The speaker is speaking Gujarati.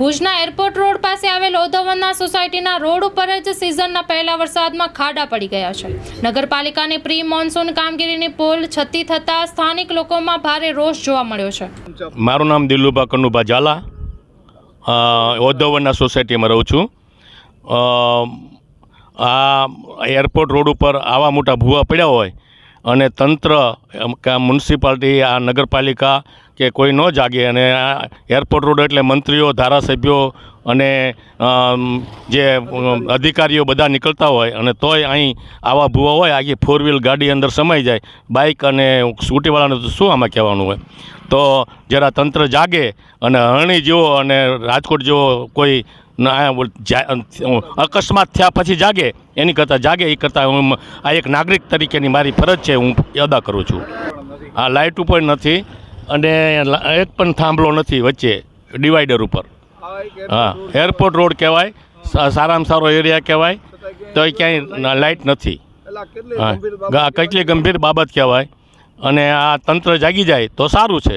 ભુજના એરપોર્ટ રોડ પાસે આવેલ ઓધવનના સોસાયટીના રોડ ઉપર જ સિઝનના પહેલા વરસાદમાં ખાડા પડી ગયા છે. નગરપાલિકાની પ્રી મોન્સૂન કામગીરીની પોલ છતી થતાં સ્થાનિક લોકોમાં ભારે રોષ જોવા મળ્યો છે. મારું નામ દિલુભા કનુભા ઝાલા. ઓધવનના સોસાયટીમાં રહું છું. આ એરપોર્ટ રોડ ઉપર આવા મોટા ભૂવા પડ્યા હોય અને તંત્ર મ્યુનિસિપાલિટી, આ નગરપાલિકા કે કોઈ ન જાગે અને આ એરપોર્ટ રોડ એટલે મંત્રીઓ, ધારાસભ્યો અને જે અધિકારીઓ બધા નીકળતા હોય અને તોય અહીં આવા ભૂવા હોય, આખી ફોર વ્હીલ ગાડી અંદર સમાઈ જાય બાઇક અને સ્કૂટીવાળાને તો શું આમાં કહેવાનું હોય? તો જરા તંત્ર જાગે અને હરણી જેવો અને રાજકોટ જેવો કોઈ અકસ્માત થયા પછી જાગે, એની કરતાં જાગે, એ કરતાં હું, આ એક નાગરિક તરીકેની મારી ફરજ છે, હું અદા કરું છું. આ લાઇટ ઉપર નથી અને એક પણ થાંભલો નથી વચ્ચે, ડિવાઈડર ઉપર. હા, એરપોર્ટ રોડ કહેવાય સારામાં સારો એરિયા કહેવાય, તો ક્યાંય લાઇટ નથી. હા કેટલી ગંભીર બાબત કહેવાય. અને આ તંત્ર જાગી જાય તો સારું છે.